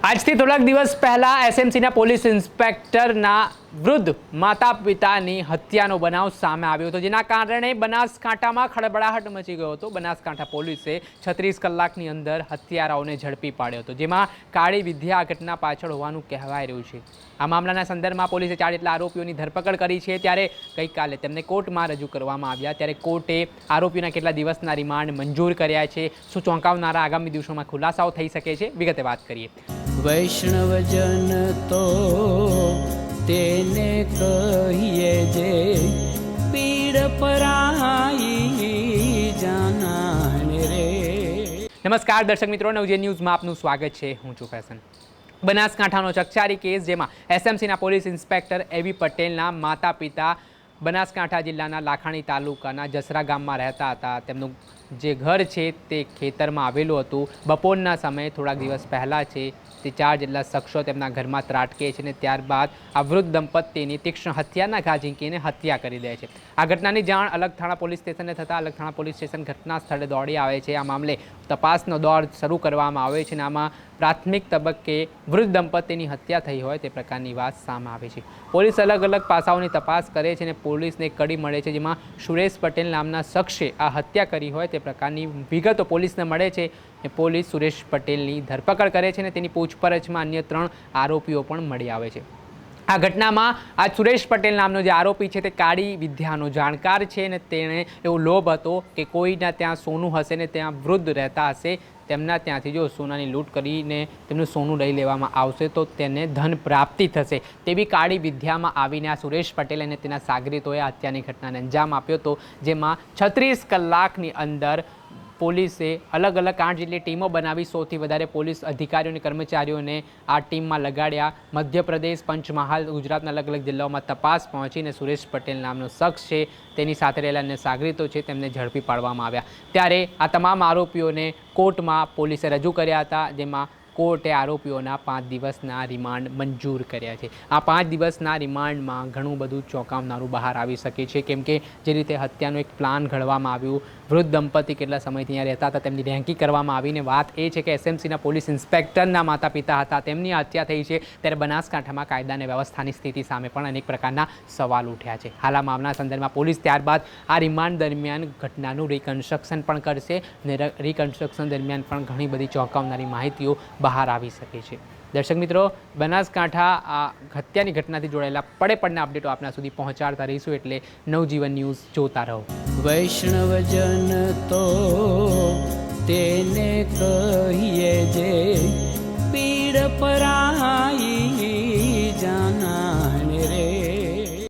આજથી થોડાક દિવસ પહેલા એસએમસીના પોલીસ ઇન્સ્પેક્ટરના વૃદ્ધ માતા પિતાની હત્યાનો બનાવ સામે આવ્યો હતો, જેના કારણે બનાસકાંઠામાં ખળબળાહટ મચી ગયો હતો. બનાસકાંઠા પોલીસે છત્રીસ કલાકની અંદર હત્યારાઓને ઝડપી પાડ્યો હતો, જેમાં કાળી વિદ્યા ઘટના પાછળ હોવાનું કહેવાય રહ્યું છે. આ મામલાના સંદર્ભમાં પોલીસે ચાર જેટલા આરોપીઓની ધરપકડ કરી છે, ત્યારે ગઈકાલે તેમને કોર્ટમાં રજૂ કરવામાં આવ્યા. ત્યારે કોર્ટે આરોપીઓના કેટલા દિવસના રિમાન્ડ મંજૂર કર્યા છે, શું ચોંકાવનારા આગામી દિવસોમાં ખુલાસાઓ થઈ શકે છે, વિગતે વાત કરીએ. વૈષ્ણવજન તો તેને કહીએ જે પીડ પરાઈ જાનાને રે. નમસ્કાર, દર્શક મિત્રો નવજે ન્યૂઝમાં આપનું સ્વાગત છે. હું છું ફેશન. બનાસકાંઠાનો ચકચારી કેસ જેમાં એસએમસીના પોલીસ ઇન્સ્પેક્ટર એવી પટેલના માતા પિતા બનાસકાંઠા જિલ્લાના લાખાણી તાલુકાના જસરા ગામમાં રહેતા હતા. તેમનું જે ઘર છે તે ખેતરમાં આવેલું હતું. બપોરના સમયે થોડાક દિવસ પહેલાં છે તે ચાર જેટલા શખ્સો તેમના ઘરમાં ત્રાટકે છે અને ત્યારબાદ આ વૃદ્ધ દંપતીની તીક્ષ્ણ હત્યાના ઘા ઝીંકીને હત્યા કરી દે છે. આ ઘટનાની જાણ અલગ થાણા પોલીસ સ્ટેશને થતાં અલગ થાણા પોલીસ સ્ટેશન ઘટના સ્થળે દોડી આવે છે. આ મામલે તપાસનો દોર શરૂ કરવામાં આવે છે અને આમાં પ્રાથમિક તબક્કે વૃદ્ધ દંપતીની હત્યા થઈ હોય તે પ્રકારની વાત સામે આવે છે. પોલીસ અલગ અલગ પાસાઓની તપાસ કરે છે અને પોલીસને કડી મળે છે જેમાં સુરેશ પટેલ નામના શખ્સે આ હત્યા કરી હોય તે પ્રકારની વિગતો પોલીસને મળે છે અને પોલીસ સુરેશ પટેલની ધરપકડ કરે છે અને તેની પૂછપરછમાં અન્ય ત્રણ આરોપીઓ પણ મળી આવે છે. આ ઘટનામાં આ સુરેશ પટેલ નામનો જે આરોપી છે તે કાળી વિદ્યાનો જાણકાર છે અને તેણે એવો લોભ હતો કે કોઈના ત્યાં સોનું હશે ને ત્યાં વૃદ્ધ રહેતા હશે તેમના ત્યાંથી જો સોનાની લૂંટ કરીને તેમનું સોનું લઈ લેવામાં આવશે, તો તેને ધન પ્રાપ્તિ થશે. તેવી કાળી વિદ્યામાં આવીને આ સુરેશ પટેલ અને તેના સાગરીતોએ હત્યાની ઘટનાને અંજામ આપ્યો હતો, જેમાં છત્રીસ કલાકની અંદર પોલીસે અલગ અલગ આઠ જેટલી ટીમો બનાવી સૌથી વધારે પોલીસ અધિકારીઓ અને કર્મચારીઓને આ ટીમમાં લગાડ્યા. મધ્યપ્રદેશ, પંચમહાલ, ગુજરાતના અલગ અલગ જિલ્લાઓમાં તપાસ પહોંચીને સુરેશ પટેલ નામનો શખ્સ છે. તેની સાથે રહેલા અન્ય સાગરીતો છે, તેમને ઝડપી પાડવામાં આવ્યા. ત્યારે આ તમામ આરોપીઓને કોર્ટમાં પોલીસે રજૂ કર્યા હતા, જેમાં કોર્ટે આરોપીઓના પાંચ દિવસના રિમાન્ડ મંજૂર કર્યા છે. આ પાંચ દિવસના રિમાન્ડમાં ઘણું બધું ચોંકાવનારું બહાર આવી શકે છે. કેમ કે જે રીતે હત્યાનો એક પ્લાન ઘડવામાં આવ્યું, વૃદ્ધ દંપતી કેટલા સમયથી અહીંયા રહેતા હતા તેમની રેન્કી કરવામાં આવીને વાત એ છે કે એસએમસીના પોલીસ ઇન્સ્પેક્ટરના માતા પિતા હતા, તેમની હત્યા થઈ છે ત્યારે બનાસકાંઠામાં કાયદા અને વ્યવસ્થાની સ્થિતિ સામે પણ અનેક પ્રકારના સવાલ ઉઠ્યા છે. હાલ આ મામલા સંદર્ભમાં પોલીસ ત્યારબાદ આ રિમાન્ડ દરમિયાન ઘટનાનું રિકન્સ્ટ્રક્શન પણ કરશે અને રિકન્સ્ટ્રક્શન દરમિયાન પણ ઘણી બધી ચોંકાવનારી માહિતીઓ બહાર આવી શકે છે. દર્શક મિત્રો, બનાસકાંઠા આ હત્યાની ઘટનાથી જોડાયેલા પડે પડના અપડેટો આપના સુધી પહોંચાડતા રહીશું એટલે નવજીવન ન્યૂઝ જોતા રહો. વૈષ્ણવજન તો તેને કહીએ જે પીડ પરા